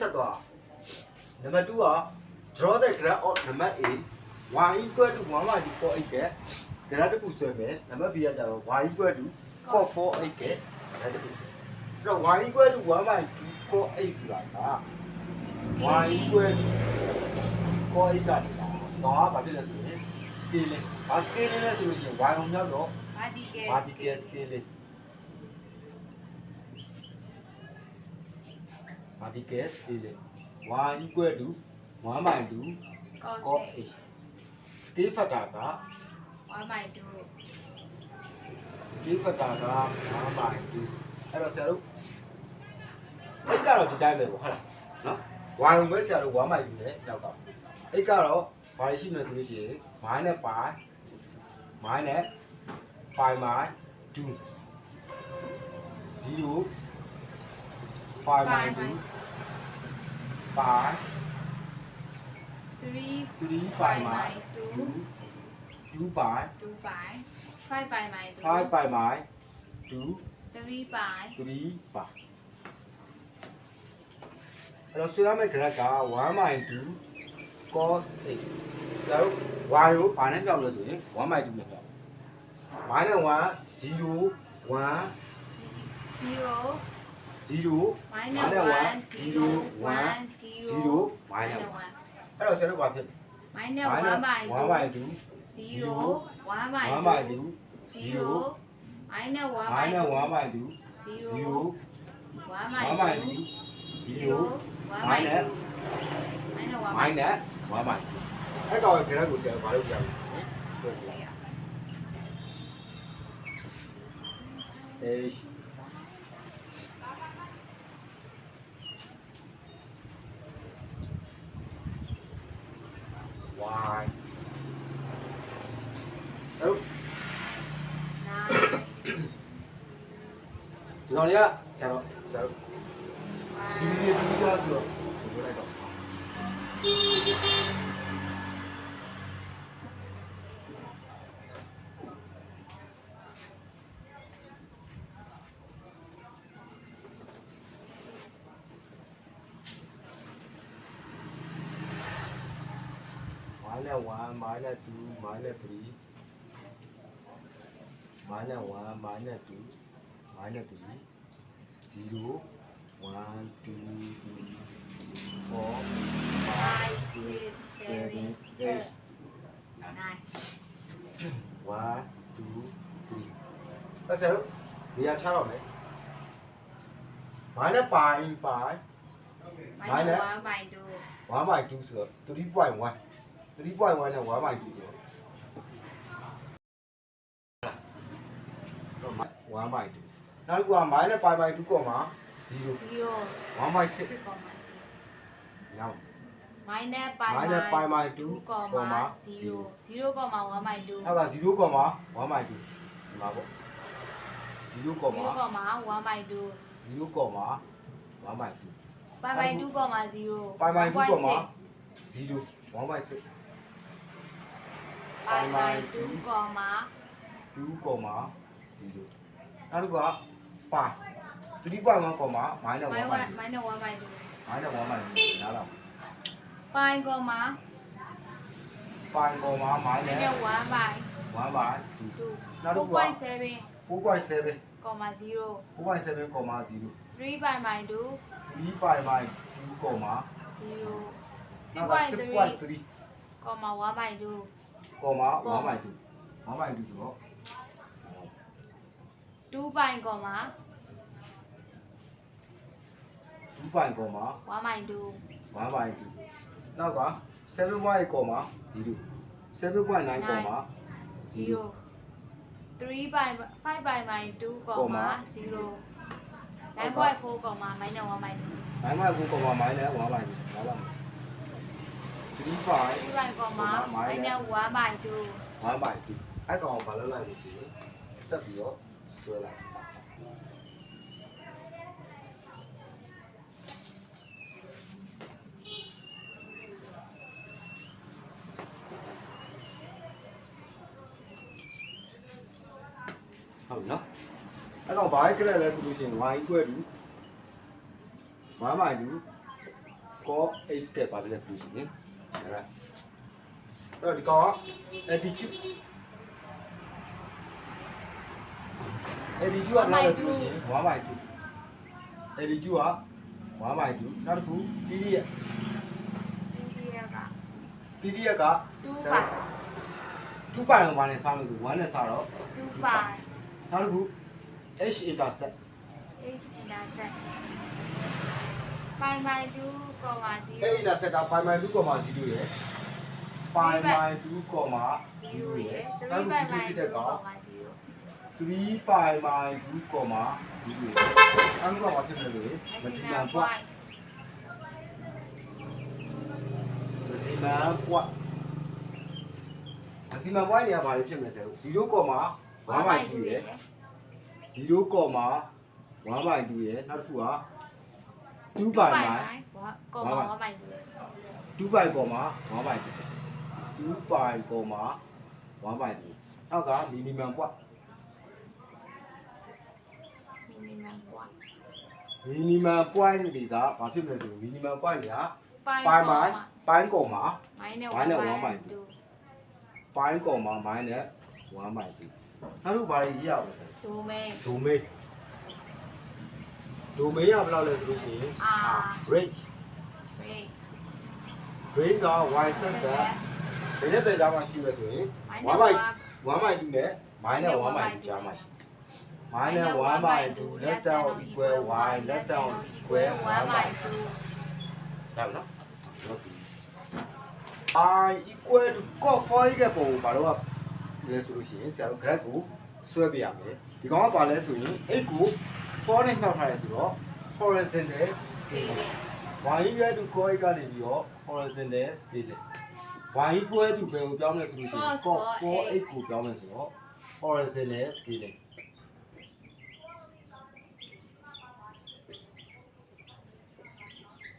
ဆက်သွားနံပါတ်2က draw the graph of နံပါတ် A y equal to 1 by 4 8က graph တစ်ခုဆွဲမယ်နံပါတ် B ကကျတော့ y equal to cos 4 8က graph တစ်ခုဆွဲအဲ့တော့ y equal to 1 by 4 8ဆိုတာက y equal to cos 8ကနေလာတော့ဘာဖြစ်လဲဆိုရင် scaling ဘာ scaling လဲဆိုလို့ရှိရင် y အောင်ရောက်တော့ vertical vertical scaling vertical scaling y equal to 1 by 2 cos cos h scale factor က1 by 2 scale factor က1 by 2အဲ့တော့ဆရာတို့အဲ့ကတော့ဒီတိုင်းပဲပေါ့ဟုတ်လားနော် y ဝင်ပဲဆရာတို့1 by 2နဲ့ရောက်တော့အဲ့ကတော့ဘာရှိမလဲဆိုလို့ရှိရင် minus pi minus pi by 2 0 pi by 2 pi 3 3 pi by 2 2 pi 2 by 5 by my 5 pi by 2 3 by 3 pi အဲ့တော့ဆွေးရမယ့် graph က1 by 2 cos 8ဒါတို့ y ကိုဘာနဲ့ပြောင်းလို့ဆိုရင်1 by 2နဲ့ပြောင်း minus 1 0 1 0 0 minus 1 0 1 0 0 minus 1အဲ့တော့ဆရာတို့ဘာဖြစ် minus 1 by 1 by 2 0 1 by 1 by 2 0 minus 1 by minus 1 by 2 0 0 1 1 by by 2 2 0 0 1 by minus 2 minus 1 by minus 1 by အဲ့ကောင်က graph ကိုဆရာဘာလို့ပြရလဲဆွဲပြလိုက် H Y ဟုတ် 9 ဒီကောင်လေးကကျတော့ကျတော့ဒီဒီဒီကဆိုတော့ပြောလိုက်တော့မိုင်း နဲ့1မိုင်းနဲ့2မိုင်းနဲ့3မိုင်းနဲ့1မိုင်းနဲ့2မိုင်းနဲ့3 0 1 2 3 4 5 5 6 7 7 8 9 1 2 3အဲ့ဆရာတို့နေရာချတော့မယ်မိုင်းနဲ့ပိုင်းပိုင်း minus 1 by 2 1 by 2ဆိုတော့3.1 3.1နဲ့1 by 2ဆိုတော့တော့1 by 2 နောက်တစ်ခုကမိုင်းနဲ့ပိုင်းပိုင်း2ကောမှာ0 0 1 by 6 6 comma ညောင်း minus pi minus pi by 2 2 comma 0 0 comma 1 by 2နောက်က0ကောမှာ1 by 2ဒီမှာပေါ့0ကောမှာ0 comma 1 by 2 0ကောမှာ1 by 2 pi by 2 comma 0 pi by 2ကောမှာ0 1 by 6 pi by 2 comma 2ကောမှာ0နောက်တစ်ခုက pi 3.1ကောမှာ minus 1 by 2 minus 1 by 2 minus 1 by 2နားလား pi comma pi ကောမှာ minus minus 1 by 1 by 2 2နောက်တစ်ခုက4.7 4.7 comma 0 4.7ကောမှာ0 3 pi by 2 3 pi by 2ကောမှာ0နောက်က6.3 6.3 comma 1 by 2ကောမှာ1 by 2 1 by 2ဆိုတော့ 2 pi comma 2 pi ကောမှာ1 by 2 1 by 2နောက်က7 y ကောမှာ0 7.9ကောမှာ0 3 by 5 by by 2 comma 0 9.4 comma minus 1 by 2 9 by 4ကောမှာ minus 1 by 2နားလား3 3 by comma minus 1 by 2 5 1 by 2အဲ့ကောင်ကိုဘာလုပ်လိုက်လို့ရှိရင်ဆက်ပြီးတော့ ဆွဲလိုက်ဟုတ်နော်အဲ့ကောင်ဘာကြည့်လိုက်လဲဆိုလို့ရှိရင် y equal to 1 by 2 call h ကပါပြီလဲဆိုလို့ရှိရင်အဲ့ဒါအဲ့တော့ဒီကောင်က attitude LDU ကဘယ်လောက်လဲဆိုလို့ရှိရင်1/2 LDU က1/2နောက်တစ်ခု PDF PDF က PDF က2 by 2 by ဘာနဲ့စားမလို့1နဲ့စားတော့2 by နောက်တစ်ခု H intercept H intercept 5 by 2.0 H intercept က5 by 2.0ရယ်5 by 2.0ရယ်3 by 2.0 3 pi by 2.0ရယ်အဲ့ဒါကဘာဖြစ်လဲလို့မစီမံပွားမစီမံပွားမစီမံပွားနေရပါလေဖြစ်မယ်ဆို0.1 by 2ရယ်0.1 by 2ရယ်နောက်တစ်ခုက2 pi by ကောမှာ1ပိုင်2 2 pi ပေါ်မှာ1 pi 2 pi ပေါ်မှာ1 pi 2နောက်က minimum ပွား minimum 1 minimum point တွေကဘာဖြစ်မလဲဆို minimum point တွေကပိုင်ပိုင်းပိုင်းပိုင်းကောမှာ minus 1 1နဲ့ပိုင်1ပိုင်2ပိုင်းကောမှာ minus 1 by 2နောက်တစ်ခုဘာတွေရေးရအောင်လဲဆို domain domain domain ကဘယ်လောက်လဲဆိုလို့ရှိရင် r range break range က y set ကဘယ်နဲ့ပဲကြားမှာရှိလဲဆိုရင် minus 1 by 1 by 2နဲ့ minus 1 by 2ကြားမှာရှိ minus 1 by 2 less than or equal y less than or equal 1 by 2ဒါနော် i equal to cos 4ရဲ့ပုံကိုဘာလို့ကလဲဆိုလို့ရှိရင်ဆရာတို့ graph ကိုဆွဲပြရမယ်ဒီကောင်ကဘာလဲဆိုရင်8ကို4နဲ့နှောက်ထားရဲဆိုတော့ horizontal scaling y equal to cos ကနေပြီးတော့ horizontal scaling y equal to ဘယ်ကိုပြောင်းလဲဆိုလို့ရှိရင် cos 4 8ကိုပြောင်းလဲဆိုတော့ horizontal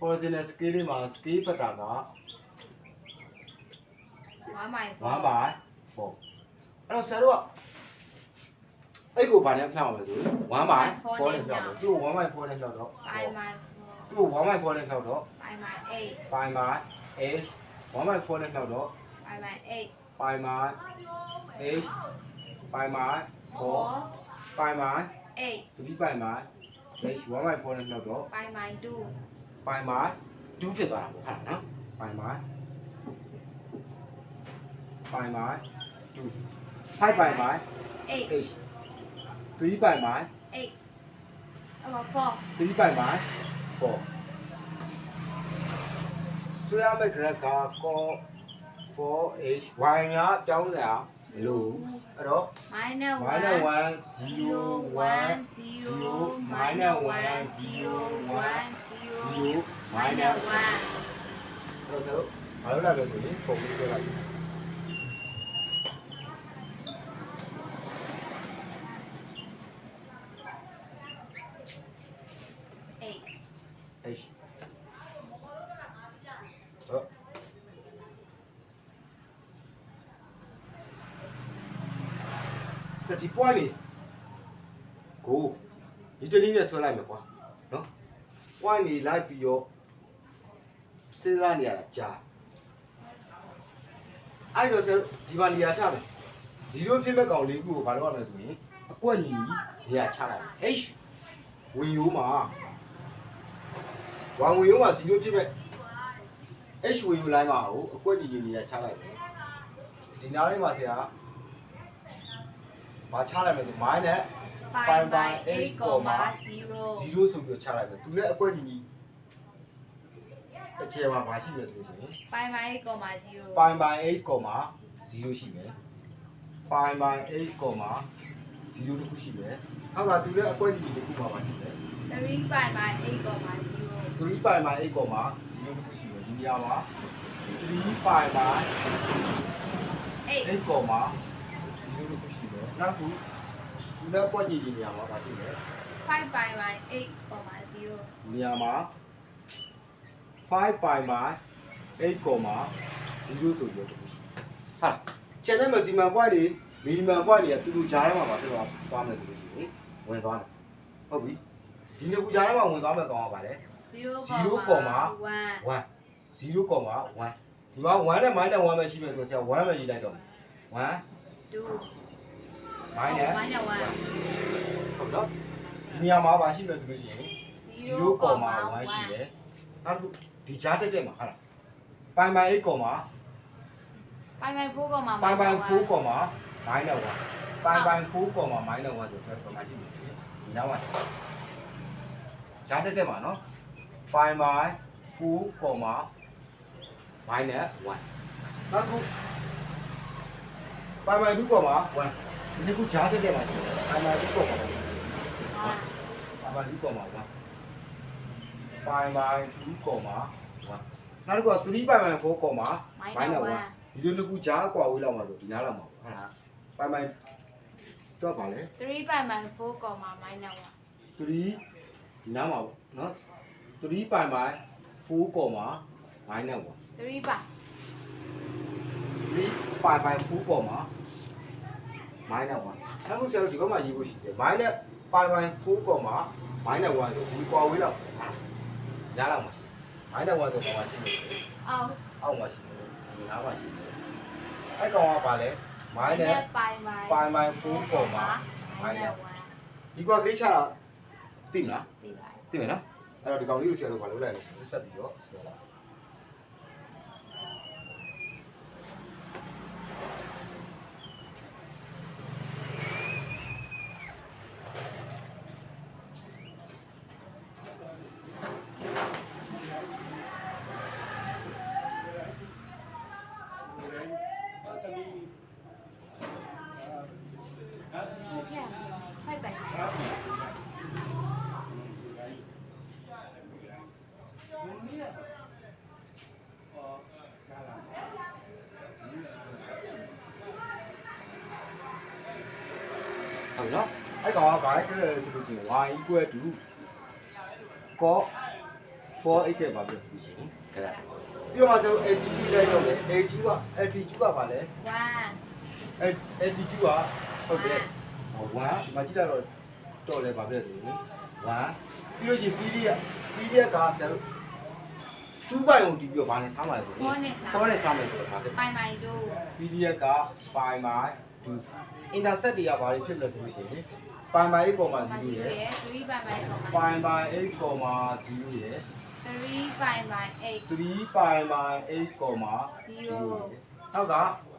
scaling horizontal scaling မှာ scale factor က1 by 1 by 4အဲ့တော့ဆရာတို့ကအဲ့ကိုဘာနဲ့ဖြောင်းအောင်လဲဆို1 by 4နဲ့ဖြောင်းတယ်သူ့ကို1 by 4နဲ့ဖြောင်းတော့5 by သူ့ကို1 by 4နဲ့ဖြောင်းတော့5 by 8 pi by h 1 by 4နဲ့ဖြောင်းတော့5 by 8 pi by h pi by 4 4 pi by 8 3 pi by h 1 by 4နဲ့ဖြောင်းတော့5 by 2 pi by 2ဖြစ်သွားတာပေါ့ဟုတ်လားနော် pi by pi by 2 5 pi by 8 h 3 pi by 8 about 4 3 pi by 4ဆွဲရမယ့် graph က cos 4h y ကပြောင်းစရာမလိုဘူးအဲ့တော့ minus 1 minus 1 0 1 0 minus 1 0 1 0 0 minus minus 1 အဲ့တော့ဘာလို့လဲဆိုရင်ပုံလေးဆွဲလိုက်8 h ဟုတ်ကတိ point လေးကိုဒီတနည်းနဲ့ဆွဲလို က်မယ်ကွာနော် point လေးလိုက်ပြီးတော့စဉ်းစားနေရတာကြာအဲ့တော့ဆရာဒီမှာနေရာချမယ်0ဖြစ်မဲ့ကောင်လေးခုကိုဘာလုပ်ရမလဲဆိုရင်အကွက်ညီနေရာချလိုက်မယ် h ဝင်ရိုးမှာဝမ်ဝင်ရိုးမှာ0ဖြစ်မဲ့ h ဝင်ရိုးလိုင်းမှာကိုအကွက်ညီညီနေရာချလိုက်မယ်ဒီနားလေးမှာဆရာမချလိုက်မယ်ဆို minus 5 by 8 comma 0 0ဆိုပြီးတော့ချလိုက်မယ်သူလည်းအကွက်ညီညီအကျယ်မှာမရှိမယ်ဆိုရှင်5 by 8 comma 0 pi by 8 0ရှိမယ် pi by 8 0တခုရှိမယ်နောက်ကသူလည်းအကွက်ညီညီတစ်ခုမှာပါရှိတယ်3 by by 8 comma 0 3 pi by 8 0တခုရှိမယ်ဒီနေရာမှာ3 pi by 8 8 0တခုရှိမယ်နောက်တစ်ခု သူလည်းအကွက်ညီညီနေရာမှာပါရှိတယ်5 by by 8 comma 0နေရာမှာ5 pi by 8 0ဆိုပြီးတော့တခုရှိဟာကျန်တဲ့ maximum point တွေ minimum point တွေကတူတူကြားထဲမှာပါဖြစ်သွားသွားမယ်ဆိုလို့ရှိရင်ဝင်သွားတယ်ဟုတ်ပြီဒီနှစ်ခုကြားထဲမှာဝင်သွားမယ်ကောင်ကပါလေ0.1 1 0.1ဒီမှာ1နဲ့ minus 1ပဲရှိမယ်ဆိုတော့ဆရာ1ပဲရေးလိုက်တော့မယ်1 2 minus minus 1ဟုတ်တော့ဒီနေရာမှာပါရှိမယ်ဆိုလို့ရှိရင်0.1ရှိတယ်နောက်တစ်ခုဒီကြားတက်တက်မှာဟာလားပိုင်ပိုင်8ကောမှာပိုင်ပိုင်4ကောမှာပိုင်ပိုင်4ကောမှာ minus 1ပိုင်ပိုင်4ကောမှာ minus 1ဆိုတော့ဘာမှရှိမရှိဒီနောက်မှာကြားတက်တက်မှာနော်ပိုင်ပိုင်4ကောမှာ minus 1နောက်တစ်ခုပိုင်ပိုင်2ကောမှာ1 ဒီခုကြားတက်တက်မှာရှိတယ်ပိုင်ပိုင်2ကောမှာ1ပိုင်ပိုင်2ကောမှာ1ပိုင်ပိုင်2ကောမှာ1နောက်တစ်ခုက3ပိုင်ပိုင်4ကောမှာ minus 1ဒီလိုတစ်ခုကြားကွာဝေးလောက်မှာဆိုဒီနားလောက်မှာဟုတ်လားပိုင်ပိုင်တော့ပါလေ3ပိုင်ပိုင်4ကောမှာ minus 3ဒီနားမှာပေါ့နော်3ပိုင်ပိုင်4ကောမှာ minus 1 1 3ပိုင်3ပိုင်ပိုင်4ကောမှာ minus 1နောက်ခုဆရာတို့ဒီဘက်မှာရေးဖို့ရှိတယ် minus ပိုင်ပိုင်4ကောမှာ minus 1ဆိုဒီကွာဝေးလောက်နားလောက်မှာရှိ minus 1ဆိုဘာမှရှိနေတယ်အောက်အောက်မှာရှိတယ်ဒီနားမှာရှိတယ်အဲ့ကောင်ကပါလေ minus ပိုင်ပိုင်ပိုင်ပိုင်4ကောမှာ minus ဒီကွာကလေးချတာသိမလား1ဒီပါသိမယ်နော်အဲ့တော့ဒီကောင်လေးကိုဆရာတို့ဘာလုပ်လိုက်လဲဆက်ပြီးတော့ဆရာလာဖိုက်ပိုင် ဟုတ်နော်အဲ့ကောင်ကဘာလဲဆိုလို့ရှိရင် y equal to cos 4x ကပါပြီဆိုရှင်အဲ့ဒါပြီးတော့မှဆို altitude လိုက်တော့လေ altitude က altitude ကပါလဲ1 altitude ကဟုတ်တယ်ဟို1မကြည့်တော့တော့လဲပါပြီဆိုရင်1ပြီးလို့ရှိရင် period period ကဆရာတို့2ပိုင်ကိုတီးပြီးတော့ဘာနဲ့စားမှာလဲဆိုရင်4နဲ့စားမယ်ဆိုတော့ဘာဖြစ်ပိုင်ပိုင်2 PDF ကပိုင် မိုင်2 intercept တွေကဘာတွေဖြစ်လဲဆိုလို့ရှိရင်ပိုင်မိုင်8ပေါ်မှာ0ရယ်3ပိုင်ပိုင်ကောမှာပိုင်မိုင်8ပေါ်မှာ0ရယ်3ပိုင်ပိုင်8 3ပိုင်မိုင်8ပေါ်မှာ0နောက်က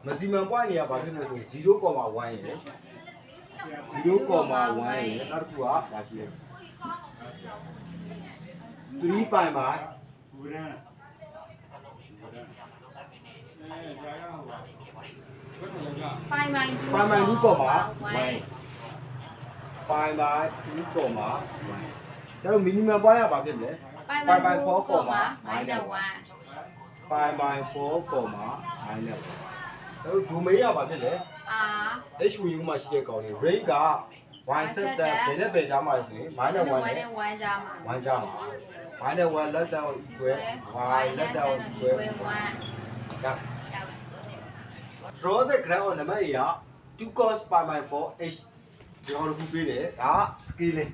maximum point တွေကဘာဖြစ်လဲဆိုရင်0.1ရယ်0.1ရယ်နောက်တစ်ခုကဘာရှိလဲ3ပိုင်မိုင် ပိုင်ပိုင်2ပိုင်မိုင်2ပေါ်မှာ1 1ပိုင်မိုင်2ပေါ်မှာ1ဒါတော့ minimum point ကဘာဖြစ်မလဲပိုင်ပိုင်4ကောမှာ minus 1ပိုင်ပိုင်4ပေါ်မှာ minus 1တို့ domain ကဘာဖြစ်လဲ r HU မှာရှိတဲ့ကောင်လေး range က y set တဲ့ဘယ်နဲ့ဘယ်ကြားမှာလဲဆိုရင် minus 1နဲ့1ကြားမှာ1ကြားမှာ minus 1 less than or equal y less than or equal 1ဒါ draw the graph on နံပါတ် A က 2 cos pi by 4 h ဒီကောင်တစ်ခုပေးတယ်ဒါ scaling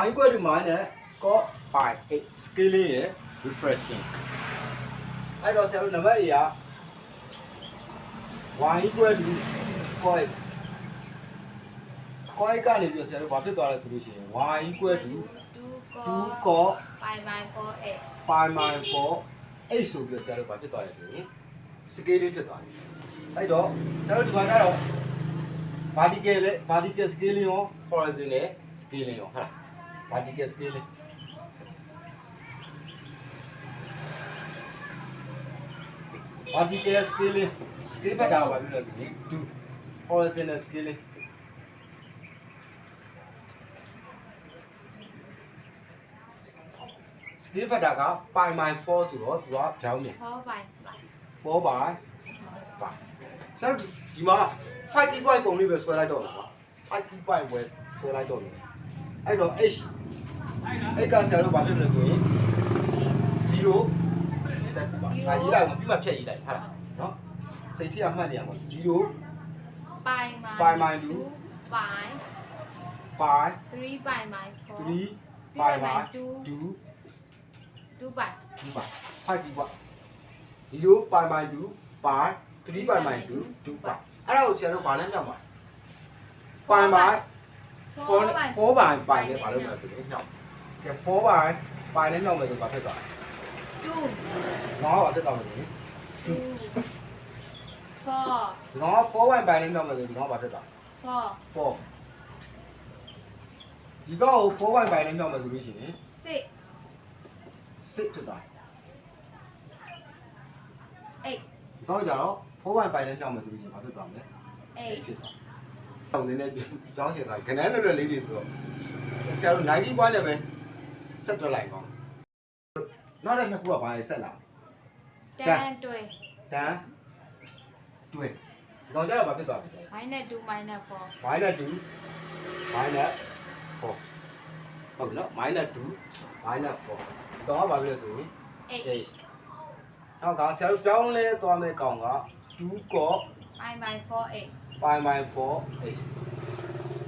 y equal to minus cos pi 8 scaling ရယ် refreshing အဲ့တော့ဆရာတို့နံပါတ် A က y equal to cos ခေါ်လိုက်ကနေပြီးဆရာတို့ဘာဖြစ်သွားလဲဆိုလို့ရှိရင် y equal to 2 cos ပိုင်ပိုင်4 x pi by 4 h ဆိုပြီးတော့ဆရာတို့ဘာဖြစ်သွားလဲဆိုရင် scaling ဖြစ်သွားတယ် အဲ့တော့ကျွန်တော်ဒီမှာကတော့ vertical လေ vertical scaling ရော horizontal scaling ရောဟာ vertical scaling vertical scaling scale ဘက်တာပါပြီလို့ဆိုရင်2 horizontal scaling scale factor က pi by 4ဆိုတော့သူကပြောင်းနေ4ပိုင်4 by 5 ဆရာတို့ဒီမှာ5 key point ပုံလေးပဲဆွဲလိုက်တော့မှာပါ5 key point ပဲဆွဲလိုက်တော့မယ်အဲ့တော့ h အဲ့ကဆရာတို့ဘာဖြစ်လဲဆိုရင်0တက်ပါငါရေးလိုက်ပြီးမှဖြတ်ရေးလိုက်ဟာလားနော်စိတ်ထရမှတ်နေရမှာ0ပိုင်ပိုင်ပိုင်ပိုင်2ပိုင် pi 3ပိုင်ပိုင်4 3 pi by 2 2 by 2 by 5ဒီကွာ0 pi by 2 by 3 pi by 2 2 by အဲ့ဒါကိုဆရာတို့ဘာလဲမြောက်မှာ pi by 4 4 by pi နဲ့ဘာလို့လဲဆိုရင်မြောက်ကဲ4 by pi နဲ့မြောက်မယ်ဆိုဘာဖြစ်သွားလဲ2ငါကဘာဖြစ်သွားမလဲ2 4ငါ4 by pi နဲ့မြောက်မယ်ဆိုဒီကောင်ကဘာဖြစ်သွား4 4ဒီကောင်ကို4 by pi နဲ့မြောက်မယ်ဆိုလို့ရှိရင်6 6ဖြစ်သွား8ဒီကောင်ကြတော့ 4 by pi နဲ့မြောက်မယ်ဆိုလို့ရှိရင်ဘာဖြစ်သွားမလဲ8ဖြစ်သွား။အောင်နေနေကြောင်းချင်တာခဏလွယ်လွယ်လေးတွေဆိုတော့ဆရာတို့90 point နဲ့ပဲဆက်တွက်လိုက်ပါ။နောက်တဲ့နှစ်ခုကဘာလဲဆက်လာ10တွဲ။တန်းတွဲ။ဒီကောင်ကြတော့ဘာဖြစ်သွားလဲ minus 2 minus 4။ minus 2 minus 4ဟုတ်ပြီနော် minus 2 minus 4ဒီကောင်ကဘာဖြစ်လဲဆိုရင်8 8နောက်ကဆရာတို့ပြောင်းလဲသွားမယ့်ကောင်က 2 cos pi by 4 8 pi by 4 h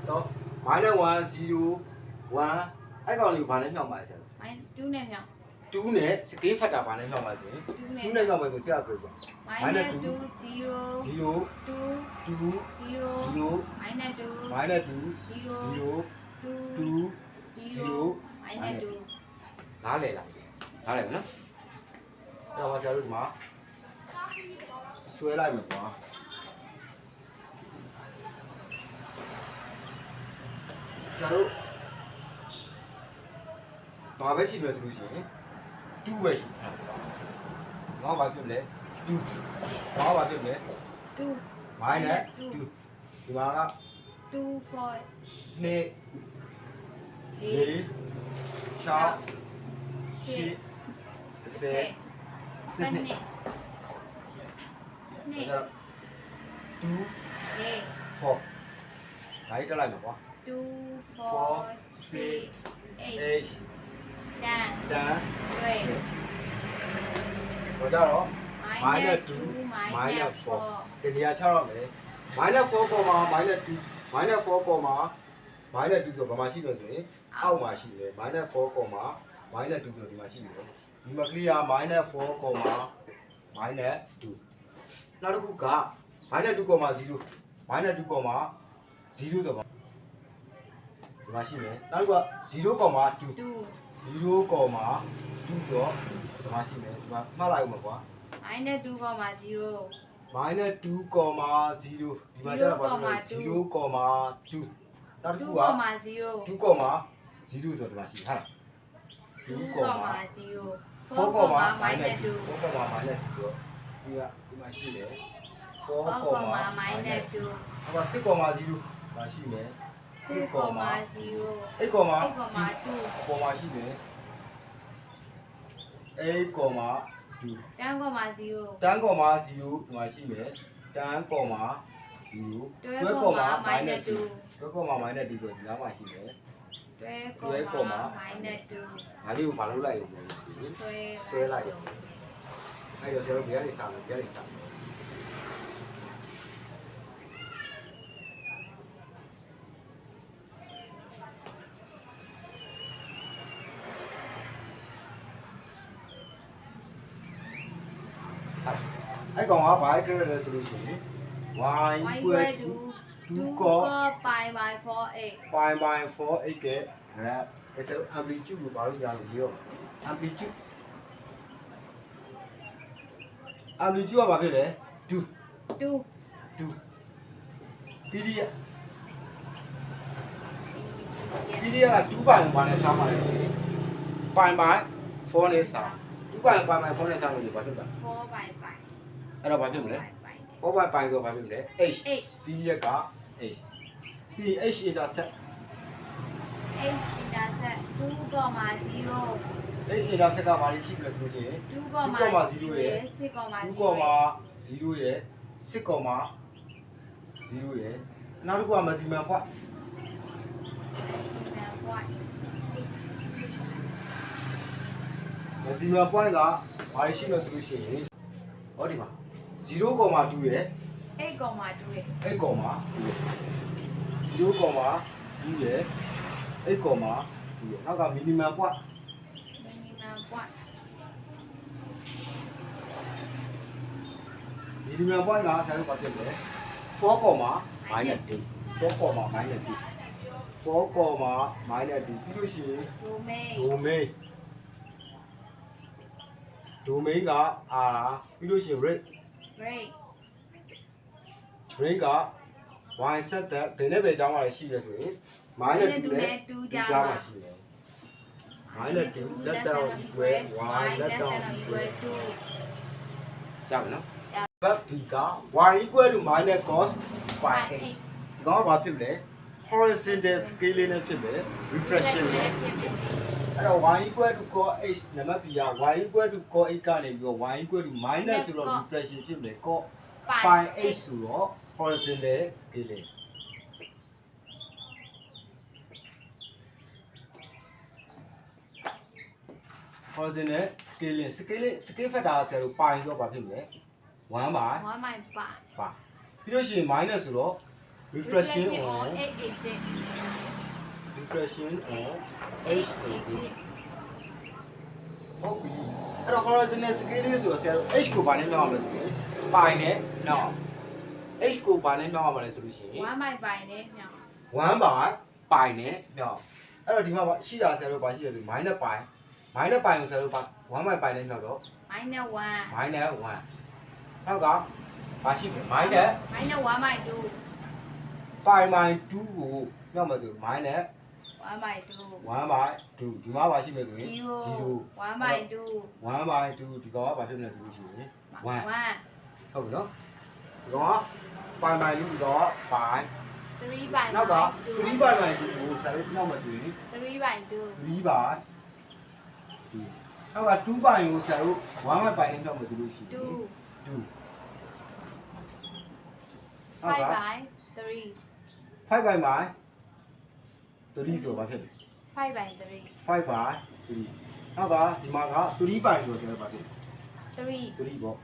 တော့ minus 1 0 1အဲ့ကောင်လေးဘာနဲ့မြောက်ပါလဲဆရာ minus 2နဲ့မြောက် 2နဲ့ scale factor ဘာနဲ့မြောက်ပါလဲဆိုရင်2နဲ့2နဲ့မြောက်မယ်ဆိုဆရာပြောပြ minus 2 0 0 2 2 0 0 minus 2 minus 2 0 0 2 2 0 minus 2 နားလည်လားနားလည်မနော်အဲ့တော့ဆရာတို့ဒီမှာ ဆွဲလိုက်မယ်ကွာဆရာတို့ဘာပဲရှိမယ်ဆိုလို့ရှိရင်2ပဲရှိတယ်ငါဘာဖြစ်လဲ2ငါဘာဖြစ်လဲ2 minus 2ဒီမှာက2 4 2 8 4 6 8 10 10 10နှစ်2နှစ်2 8 4ဒါကြီးတက်လိုက်မှာကွာ2 4 6 8 H 10တန်12တော့ကြတော့ minus 2 minus 4ဒီနေရာချတော့မယ် minus 4 comma minus 2 minus 4 comma minus 2ဆိုဘာမှရှိလို့ဆိုရင်အောက်မှာရှိတယ် minus 4 comma minus 2ဆိုဒီမှာရှိတယ်ဒီမှာ clear minus 4 comma minus 2 နောက်တစ်ခုက minus 2 comma 0 minus 2 comma 0ဆိုပါဒီမှာရှိမယ်နောက်တစ်ခုက0 comma 2 2 0 comma 2ဆိုတော့ဒီမှာရှိမယ်ဒီမှာမှတ်လိုက်ဦးမှာကွာ minus 2 comma 0 minus 2 comma 0ဒီမှာကျတော့ဘာလဲ0 comma 2နောက်တစ်2ခုက comma 0 2 comma 0ဆိုတော့ဒီမှာရှိဟာလား2 2 comma comma 0 4 4 comma comma minus minus 2 2 4 comma minus 2ဆိုတော့ဒီကဒီ မှာရှိတယ်4 4 comma comma minus minus 2ဟော6 comma 0မှာရှိမယ်6 comma 0 8 comma 8 comma 2အပေါ်မှာရှိတယ်8 comma 2 10 comma 0 10 comma 0ဒီမှာရှိမယ်10 comma 0 12 comma minus 2 12 comma minus 2ဆိုဒီနားမှာရှိတယ်12 comma minus 2ဒါလေးကိုမလုပ်လိုက်ရုံနဲ့ဆိုရင်ဆွဲဆွဲလိုက်ရုံအဲ့ တော့ကျွန်တော်ဘယ်ကနေစမယ်ဘယ်ကနေစမယ်အဲ့ကောင်ကဘာကြရလဲဆိုလို့ရှိရင် y y equal equal to to 2 2 cos cos pi by 4 8 pi by 4 8ကဲ graph အဲ့ဆို amplitude ကိုဘာလို့ရလဲ အာလူကျူကဘာဖြစ်လဲဒူတူဒူပီဒီယာပီဒီယာကဒူပိုင်ဘာနဲ့စားမှာလဲပိုင်ပိုင်ဖုန်းနဲ့စားဒူပိုင်ပိုင်ပိုင်ဖုန်းနဲ့စားလို့ဘာဖြစ်တာ4 by အဲ့တော့ဘာဖြစ်မလဲ 5 over ပိုင်ဆိုဘာဖြစ်မလဲ h 8 ပီဒီယာက h ပြီး h ဒါဆက် 8 intercept 2.0 အဲ့ဒီအင်တာဆက်ကဘာလေးရှိပြီလဲဆိုလို့ရှိရင်2.0ရဲ့2.0ရဲ့6.0ရဲ့နောက်တစ်ခုကမစီမံဖွတ်မစီမံ point ကဘာလေးရှိလဲဆိုလို့ရှိရင်ဟောဒီမှာ0.2ရဲ့8.2ရဲ့8.2ရဲ့0.2ရဲ့8.2ရဲ့နောက်က minimum point point ဒီဒီမြန် point ကဆရာတို့ဘာဖြစ်လဲ4 comma minus 2 4 comma minus 2 4 comma minus 2ပြီးလို့ရှိရင် domain domain domain က r ပြီးလို့ရှိရင် rate rate rate က y set တဲ့ဘယ်နဲ့ပဲကြောင်းရရှိလဲဆိုရင် minus 2နဲ့2ကြောင်းမှာရှိတယ် minus 2 let down equal y let down equal ကြားမယ်နော်ဘတ် b က y equal to minus cos phi x ဒီကောင်ကဘာဖြစ်မလဲ horizontal scaling နဲ့ဖြစ်မယ် refraction နဲ့အဲ့တော့ y equal to cos h နံပါတ် b က y equal to cos h ကနေပြီးတော့ y equal to minus ဆိုတော့ refraction ဖြစ်မယ် cos pi h ဆိုတော့ horizontal scaling horizontal scaling scaling scale factor ဆရာတို့ pi ဆိုတော့ဘာဖြစ်မလဲ1 by 1 my pi ပါပြီးလို့ရှိရင် minus ဆိုတော့ refraction on 8 exit refraction on h is ဟုတ်ပြီအဲ့တော့ horizontal scaling ဆိုတော့ဆရာတို့ h ကိုဘာနဲ့ပြောင်းအောင်လဲဆိုရင် pi နဲ့နောက် h ကိုဘာနဲ့ပြောင်းအောင်လဲဆိုလို့ရှိရင်1 my pi နဲ့မြောင်း1 by pi နဲ့ပြောင်းအဲ့တော့ဒီမှာရှိတာဆရာတို့ဘာရှိလဲဆို minus pi minus pi ကိုဆရာတို့ဘာ1 by pi နဲ့ပြောင်းတော့ minus 1 minus 1နောက်ကဘာရှိလဲ minus minus 1 my 2 pi by 2ကိုပြောင်းမယ်ဆို minus 1 by 2 1 by 2ဒီမှာပါရှိမယ်ဆိုရင်0 0 1 by 2 1 by 2ဒီကောင်ကဘာဖြစ်မလဲဆိုလို့ရှိရင်1 1 ဟုတ်ပြီနော်ဒီကောင်က pi by 2ဒီကောင်က pi 3 by နောက်က2 3 by 2ကိုဆရာတို့ပြောင်းမယ်ဆိုရင် 3 by 2 3 by 2နောက်က2 by ကိုဆရာတို့1 by pi နဲ့ပြောင်းမယ်ဆိုလို့ရှိရင်2 2 5 by 3 5 by my 3ဆိုဘာဖြစ်လဲ5 by 3 5 by 3နောက်ကဒီမှာက3 by ဆိုတော့ဘာဖြစ်လဲ3 3ပေါ့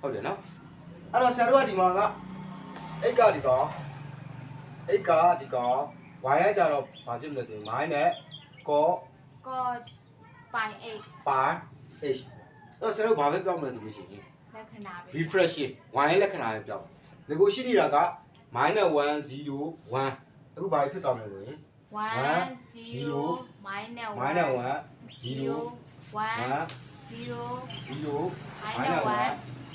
ဟုတ်တယ်နော်အဲ့တော့ဆရာတို့ကဒီမှာက x ကဒီကောင် x ကဒီကောင် y ကကြတော့ဘာဖြစ်မလဲဆိုရင် minus cos cos pi 8 pi h အဲ့တော့ဆရာတို့ဘာပဲပြောင်းမလဲဆိုလို့ရှိရင် လက္ခဏာပဲ refreshing y ရဲ့လက္ခဏာနဲ့ပြောင်းတယ်ကိုရှိနေတာက -1 0 1 အခုဘာဖြစ်သွားမလဲဆိုရင် 1 0 minus 1 -1 0 0 1 1 0 0 minus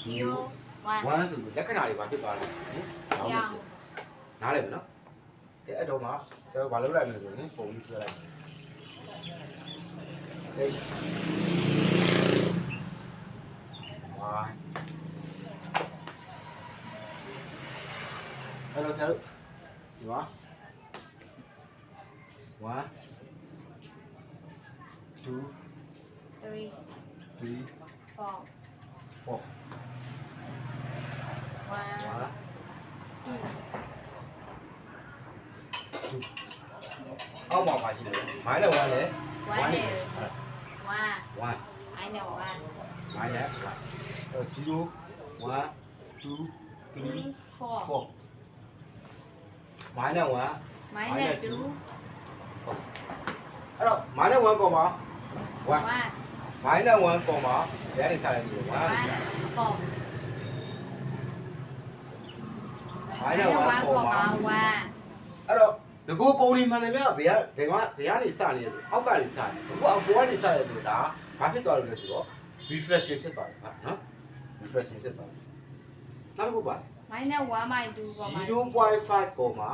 1 0 1 1ဆိုပြီးလက္ခဏာတွေဘာဖြစ်သွားလဲဆိုရင်နောက်ရောင်နားလည်ပြီနော် ကဲအဲ့တော့မှကျွန်တော်ဘာလုပ်လိုက်မလဲဆိုရင် ပုံလေးဆွဲလိုက် H Y အဲ့တော့ဆရာတို့ဒီမှာ1 2 3 3 4 4 1အောက်မှာပါရှိတယ် minus 1နဲ့1 1နဲ့နဲ့1 1 minus 1 minus 1 0 1 2 3 4 4 minus 1 minus 2အဲ့တော့ minus 1 comma 1 1 minus 1 comma ဘယ်ကနေစလိုက်ပြီ1 1 4 minus 1 comma 1အဲ့တော့ ငကိုပုံလေးမှန်တယ်များဘယ်ကဘယ်မှာဘယ်ကနေစနေလဲဆိုအောက်ကနေစတယ်အခုအပေါ်ကနေစရတယ်ဆိုတာဘာဖြစ်သွားလို့လဲဆိုတော့ reflection ဖြစ်သွားတယ်ဟာနော် reflection ဖြစ်သွားတယ်နောက်တစ်ခုပါ minus 1 by 2 0.5 comma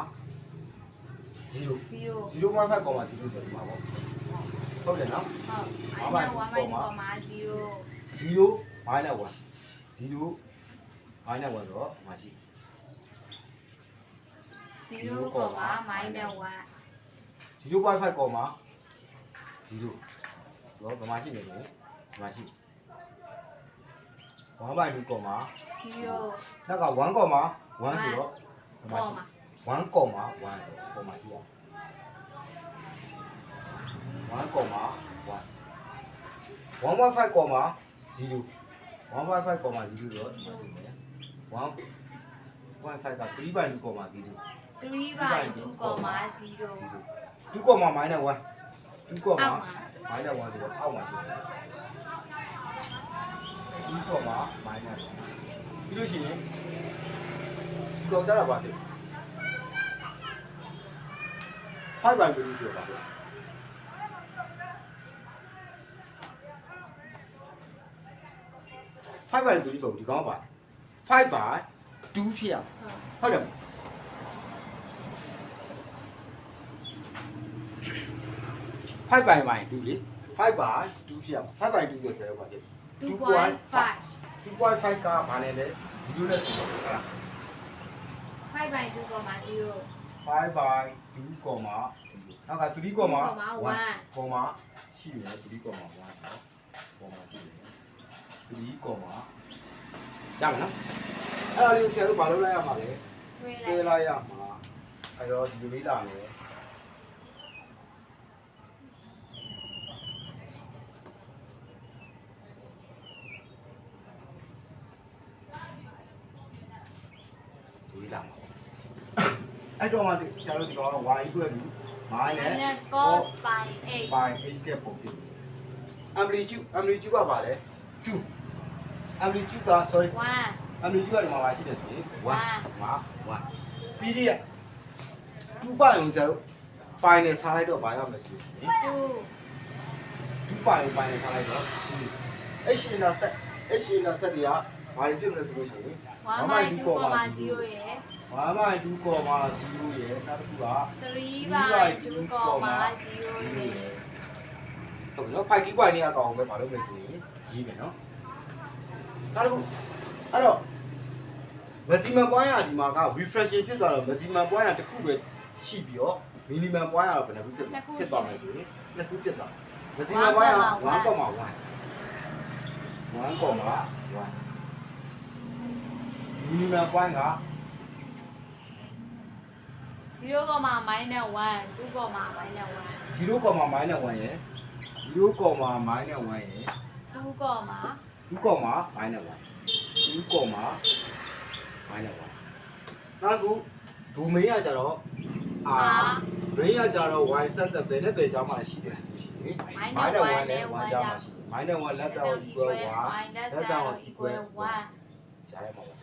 0 0 0.5 comma 0ဆိုဒီမှာပေါ့ဟုတ်တယ်နော်ဟုတ် minus 1 by 2 0 0 minus 1 0 minus 1တော့မရှိ 0 comma minus 0.5 comma 0တော့ဘာမှရှိနေတယ်ဘာရှိ1 by 2 comma 1 0နောက်က1 comma 1ဆိုတော့ဘာမှ comma 1 comma 1 comma ရှိရ1 comma 1 1.5 comma 0 1.5 comma 0တော့ဒီမှာရှိတယ်1 1.5က3 by 2 comma 0 3 by 2 comma 0 2 comma minus 1 2 comma အောက်မှာ minus 1ဆိုတော့အောက်မှာရှိတယ်2ကောမာ minus ပြီးလို့ရှိရင်ဒီကောင်ကြတာပါလေ5 by 3ဆိုတော့ပါလေ5 by 3ကိုဒီကောင်ပါ5 by 2ဖြစ်ရဟုတ်တယ် 5 by 2လေ5 by 2ဖြစ်ရ5 by 2ကိုဆယ်ပါလေ2.5 2.5ကဘာလဲလဲဒီလိုလဲဆိုတော့ဟုတ်လား 5 by 2 comma 0 5 by 2, နောက်က 3, 1ကောမာရှိတယ် 3, 1နော်ကောမာရှိတယ် 3, ကောမာရမယ်နော်အဲ့ဒါလေးကိုဆရာတို့ဘာလုပ်လိုက်ရမှာလဲဆွဲဆဲလိုက်လိုက်ရမှာအဲ့တော့ဒီလိုလေးလာမယ်ဒီလိုလာမှာ အဲ့တော့မှဆရာတို့ဒီကောင်က y equal to minus minus cos by 8 by h ကပုံဖြစ် amplitude amplitude ကပါလဲ2 amplitude က sorry 1 amplitude ကဒီမှာပါရှိတယ်ဆိုရင်1 1 1ပြီးရ2ပိုင်အောင်ဆရာတို့ပိုင်နဲ့စားလိုက်တော့ဘာရမလဲဆိုရင်2 2ပိုင်ပိုင်နဲ့စားလိုက်တော့ h intersect h intersect တွေကဘာတွေဖြစ်မလဲဆိုလို့ရှိရင် 1 by 2 comma 0ရယ် 1 by 2 comma 0ရဲ့နောက်တစ်ခုက3 by 2 comma 0ရယ်ဟုတ်ပြီနော်ဖိုက်ကီးပွိုင်နေရကောင်ပဲမလုပ်မယ်ဆိုရင်ရေးမယ်နော်နောက်တစ်ခုအဲ့တော့ maximum point ကဒီမှာက refreshing ဖြစ်သွားတော့ maximum point ကတစ်ခုပဲရှိပြီးတော့ minimum point ကဘယ်နှခုဖြစ်ဖြစ်သွားမလဲဆိုရင်နှစ်ခုဖြစ်သွား maximum point က1.1 1.1 minimum point က0 comma minus 1 2 comma minus 0, minus 1ရယ် 0, minus 1ရယ် 1 2 comma 2 comma minus 1 2 comma minus 1နောက်တစ်ခုဒိုမေးကကြတော့ r ရင်းကကြတော့ y ဆက်တဲ့ဘယ်နဲ့ဘယ်ကြားမှာရှိတယ်ဆိုလို့ရှိရင် minus 1နဲ့1ကြားမှာရှိတယ် minus 1 let down equal 1 let down equal 1ကြားရမှာပါ